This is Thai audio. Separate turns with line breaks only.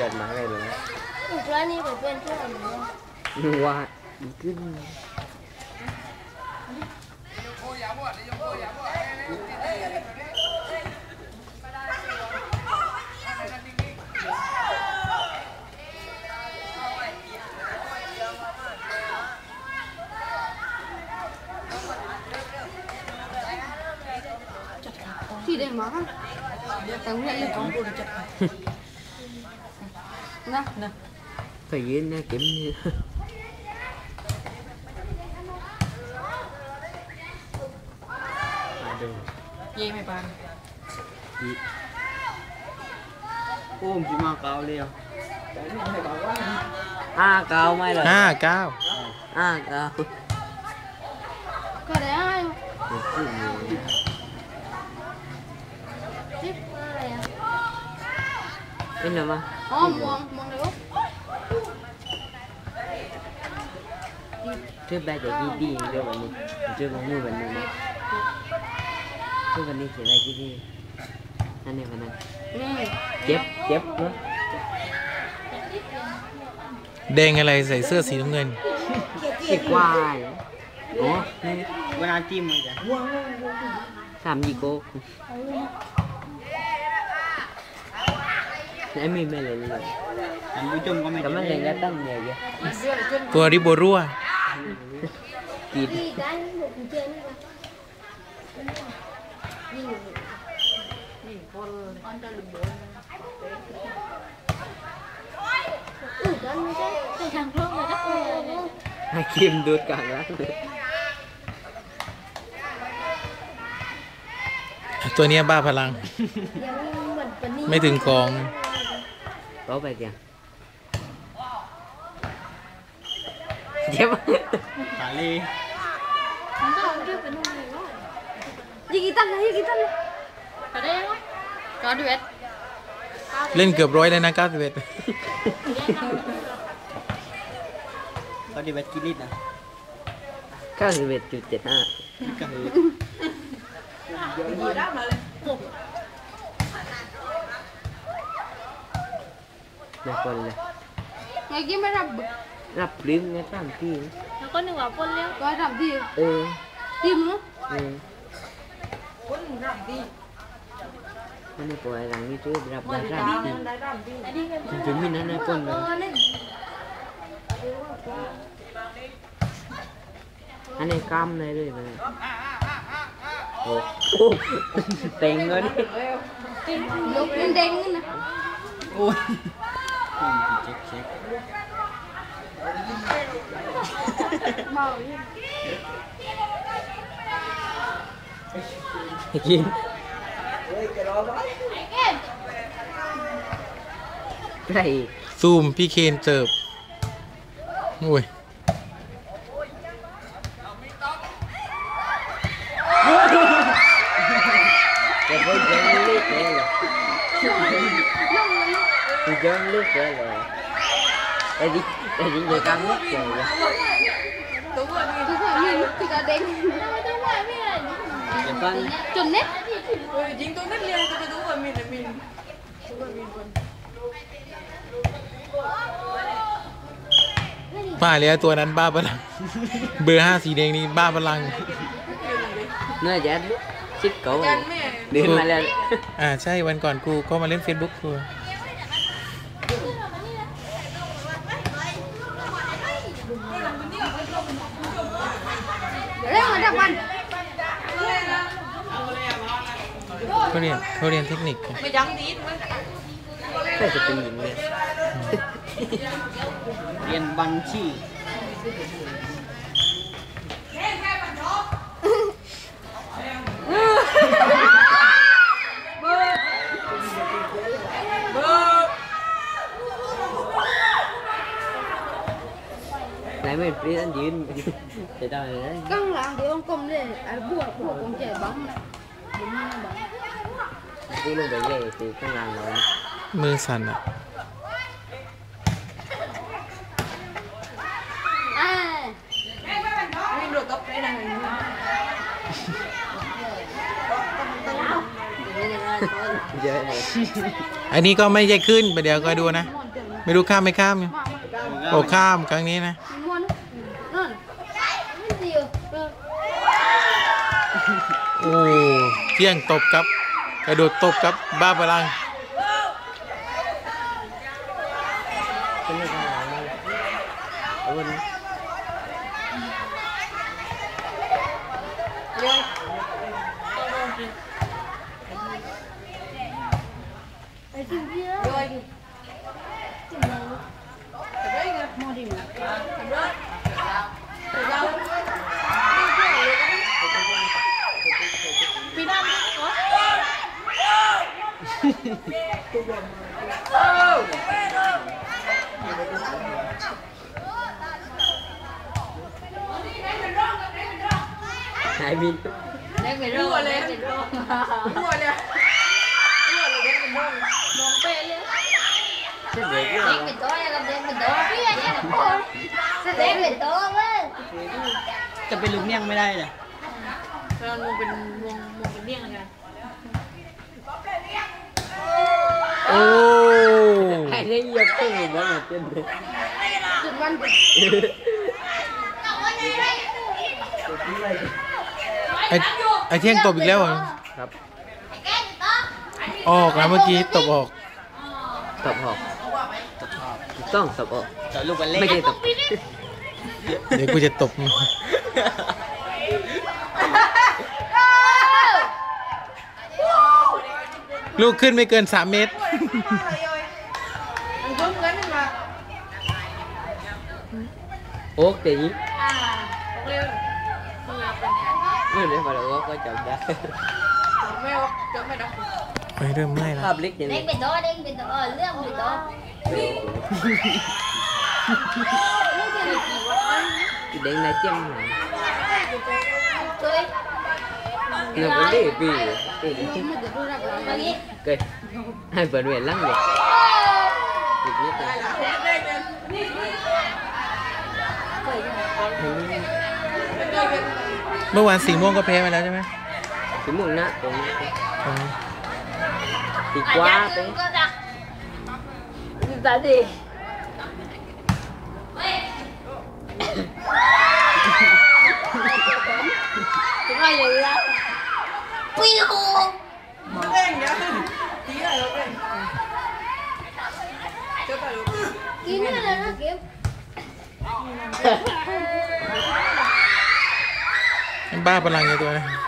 dần mà này rồi
Ukraine phải quên chứ làm
Qua cứ
thì để mà tao nghĩ là có một chặt
nè nè phải dưới nè kiếm gì mày bàn ôm chị mà cao liền à cao mày rồi
à cao
à cao có để ai tiếp cái à. nào mà không, muộn, muộn được. Trước ba giờ đi đi cho bạn đi. Trước bạn mua bạn mua. Trước bạn đi thì lại đi đi. Anh em bạn này. Ừ. Chép, chép nữa.
Đen cái này giày xưa xí đúng người.
Xì quài. Ủa,
quên ăn chim rồi kìa.
Làm gì cô? ลยไมีแม่เลยเลยจมก็ไม่ก็ไม่เลยตั้งเนี่ยแ
กตัวริบรั่วกิน
ให้คิมดูดกันแล้
ตัวนี้บ้าพลัง ไม่ถึงกอง
เราไปกัเดี๋ยวตาลี
ยี่กี่ตันเลยยี่กี่ตันเลยกระเด้ง
ก้อนดเล่นเกือบร้อยเลยนะก้าสิบเอ็ด
ก็ดีแบบกี่นิดนะ
ก้าสิบเอ็ดจุดเจ็ดห้าในคนเลย
ไงกินไม่รับบึ
รับลิ้มไงตามที่
แล้วก็หนึ่งว่าคนเลี้ยงก็รับดีเออจีมมั้ง
เออคนรับดีมันไม่ปล่อยหลังนี่ช่วยรับได้รับด
ีถึงมีนั่นนะคนเลย
อันนี้กล้ามเลยด้วยเลยโอ้โหเต็งเงิน
ยกเง่นเด้งเงินนะโอ้ยเช็คเช็คเมาอี
กินไรซูมพี่เคนเจอบโอ้ย
ย้อนลูกเลยเอ้ยเอ้ยยัเไงกันเนี่ยจุดเน็ตม
าเลยตัวนั้นบ้าพลังเบอร์ห้าสีแดงนี่บ้าพลัง
น่าแจ๊ชิดเก่าเดิน
มาแล้วอ่าใช่ วันก่อนครูก็มาเล่นเฟซบุ๊กกูเขาเรียนเขาเรียนเทคนิคไม่ยังดีมั้ยก็จะเป็นหญ
ิงเลยเรียนบัญชี
บ้ลงไปเย่
คือข้างล่างแลย
มือสั่นอ่ะอันนี้ก็ไม่ใช่ขึ้นไปเดี๋ยวก็ดูนะ ไม่รู้ข้ามไม่ข้ามไงโอ้ข้ามครั้งนี้นะโอ้ เที่ยงตบครับ กระโดดตบครับบ้าพลัง
hai bên đấy mình rô lên mình rô mua lên mua lên đấy mình rô đồn pe lên
Thế để cái mình tối làm đêm mình tối biết anh em là Thế mình tối lên Tập bên lục nhang bên
จรือน่งวันเก้ลยจุดวันเกไอไอ้เที่ยงตบอีกแล้วเหรอครับออกนะเมื่อกี้ตบออก
ตบออกต้องตบออกเไม่ใช่ตบ
เดี๋ยวกูจะตบ ลูก ขึ้นไม่เกินสามเมตร
uất chị à mình phải là uất có chồng ra chồng mày
chồng mày đâu mày đưa mày là
hợp lý chị
đánh bị đó đánh bị đó lương bị đó
chị đánh là chăm hả nó vấn đề vì ok hai phần về lăng vậy Hãy subscribe cho kênh Ghiền Mì Gõ Để không bỏ lỡ những video hấp dẫn
เมื่อวานสีม่วงก็แพ้ไปแล้วใช่ไหม
สีม่วงนะตรงนี้ตีกว่าไปตาดีถึงอะไรอย่างเงี้ยปิ้ว
เล่นเงี้ยตีอะไรเราเล่นเจ้าไปรู้กินอะไรนะเก็บบ้าพลังไงตัวน้